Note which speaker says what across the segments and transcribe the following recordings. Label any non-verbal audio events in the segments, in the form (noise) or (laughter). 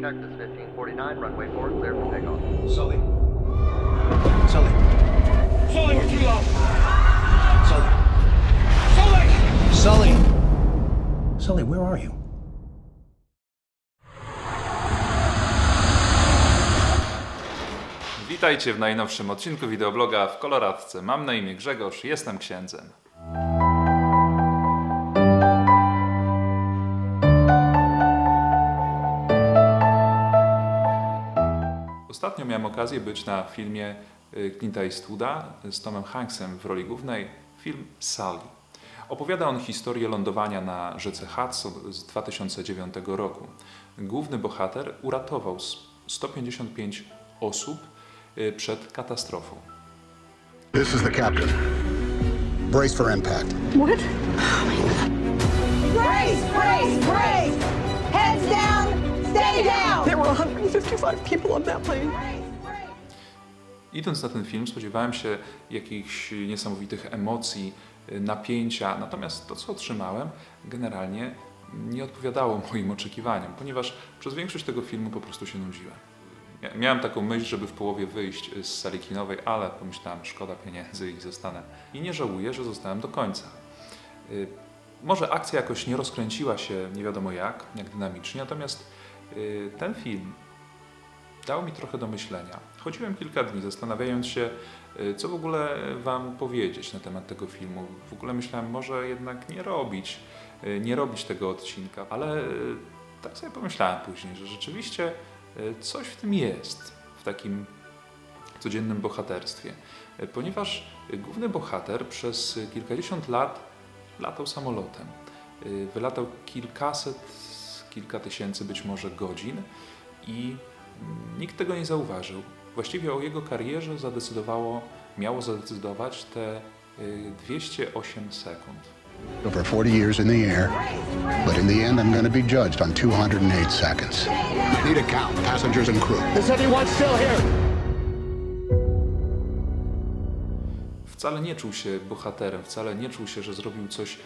Speaker 1: Texas 1549, runway 4, clear for takeoff.
Speaker 2: Sully. Sully.
Speaker 3: Sully, we're too low.
Speaker 2: Sully.
Speaker 3: Sully!
Speaker 2: Sully. Sully, where are you?
Speaker 4: Witajcie w najnowszym odcinku wideobloga w koloradce. Mam na imię Grzegorz, jestem księdzem. Ostatnio miałem okazję być na filmie y, Clint'a Eastwooda z Tomem Hanksem w roli głównej, film Sally. Opowiada on historię lądowania na rzece Hudson z 2009 roku. Główny bohater uratował s- 155 osób y, przed katastrofą.
Speaker 5: This is the captain. Brace for impact.
Speaker 6: What?
Speaker 7: Brace, brace, brace! Heads down, stay down!
Speaker 6: There were 155 people on that plane.
Speaker 4: Idąc na ten film, spodziewałem się jakichś niesamowitych emocji, napięcia, natomiast to, co otrzymałem, generalnie nie odpowiadało (laughs) moim oczekiwaniom, ponieważ przez większość tego filmu po prostu się nudziłem. Miałem taką myśl, żeby w połowie wyjść z sali kinowej, ale pomyślałem, szkoda pieniędzy i zostanę. I nie żałuję, że zostałem do końca. Y, Może akcja jakoś nie rozkręciła się nie wiadomo jak, jak dynamicznie, natomiast ten film dał mi trochę do myślenia. Chodziłem kilka dni zastanawiając się, y, co w ogóle Wam powiedzieć na temat tego filmu. W ogóle myślałem, może jednak nie robić, y, nie robić tego odcinka, ale y, tak sobie pomyślałem później, że rzeczywiście y, coś w tym jest, w takim codziennym bohaterstwie. Y, Ponieważ y, główny bohater przez y, kilkadziesiąt lat latał samolotem. Y, Wylatał kilkaset, kilka tysięcy być może godzin i mm, nikt tego nie zauważył. Właściwie o jego karierze zadecydowało, miało zadecydować te y, 208 sekund.
Speaker 5: Over 40 years in the air, but in the end, I'm going to be judged on 208 seconds. I need a count, passengers and crew.
Speaker 3: Is anyone still here?
Speaker 4: Wcale nie czuł się bohaterem, wcale nie czuł się, że zrobił coś y,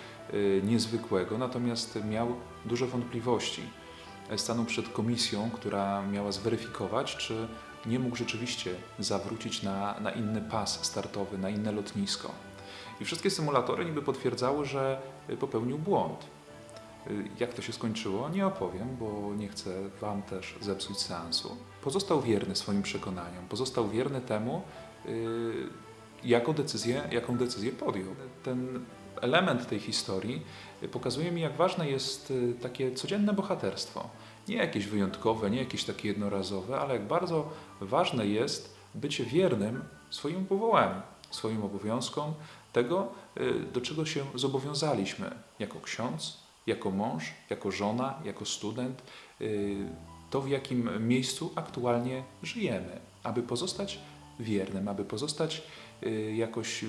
Speaker 4: niezwykłego, natomiast miał duże wątpliwości. Stanął przed komisją, która miała zweryfikować, czy nie mógł rzeczywiście zawrócić na, na inny pas startowy, na inne lotnisko. I wszystkie symulatory niby potwierdzały, że y, popełnił błąd. Y, Jak to się skończyło, nie opowiem, bo nie chcę Wam też zepsuć seansu. Pozostał wierny swoim przekonaniom, pozostał wierny temu, y, jaką decyzję, jaką decyzję podjął. Ten element tej historii pokazuje mi, jak ważne jest y, takie codzienne bohaterstwo. Nie jakieś wyjątkowe, nie jakieś takie jednorazowe, ale jak bardzo ważne jest bycie wiernym swoim powołaniu, swoim obowiązkom, tego, y, do czego się zobowiązaliśmy jako ksiądz, jako mąż, jako żona, jako student, y, to w jakim miejscu aktualnie żyjemy, aby pozostać wiernym, aby pozostać jakoś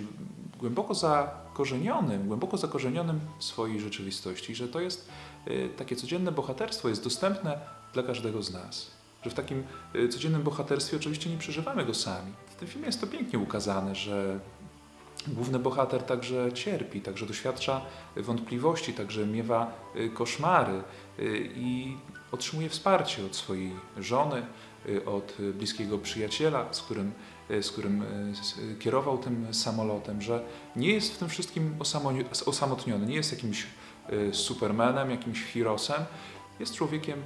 Speaker 4: głęboko zakorzenionym, głęboko zakorzenionym w swojej rzeczywistości, że to jest y, takie codzienne bohaterstwo, jest dostępne dla każdego z nas. Że w takim y, codziennym bohaterstwie oczywiście nie przeżywamy go sami. W tym filmie jest to pięknie ukazane, że Główny bohater także cierpi, także doświadcza wątpliwości, także miewa y, koszmary y, i otrzymuje wsparcie od swojej żony, y, od y, bliskiego przyjaciela, z którym, y, z którym y, kierował tym samolotem, że nie jest w tym wszystkim osamo- osamotniony, nie jest jakimś supermanem, jakimś heroesem, jest człowiekiem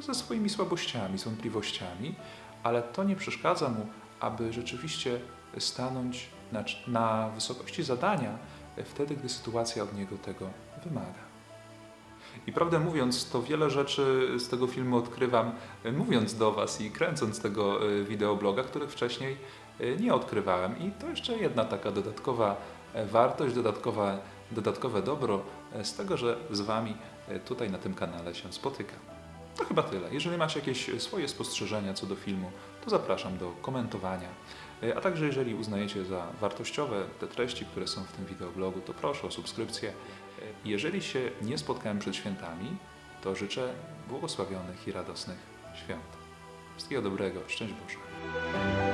Speaker 4: ze swoimi słabościami, z wątpliwościami, ale to nie przeszkadza mu, aby rzeczywiście stanąć na, na wysokości zadania wtedy, gdy sytuacja od niego tego wymaga. I prawdę mówiąc, to wiele rzeczy z tego filmu odkrywam e, mówiąc do Was i kręcąc tego e, wideobloga, których wcześniej e, nie odkrywałem. I to jeszcze jedna taka dodatkowa wartość, dodatkowa, dodatkowe dobro z tego, że z Wami tutaj na tym kanale się spotykam. To chyba tyle. Jeżeli macie jakieś swoje spostrzeżenia co do filmu, to zapraszam do komentowania. A także jeżeli uznajecie za wartościowe te treści, które są w tym wideoblogu, to proszę o subskrypcję. Jeżeli się nie spotkałem przed świętami, to życzę błogosławionych i radosnych świąt. Wszystkiego dobrego, szczęść Boże.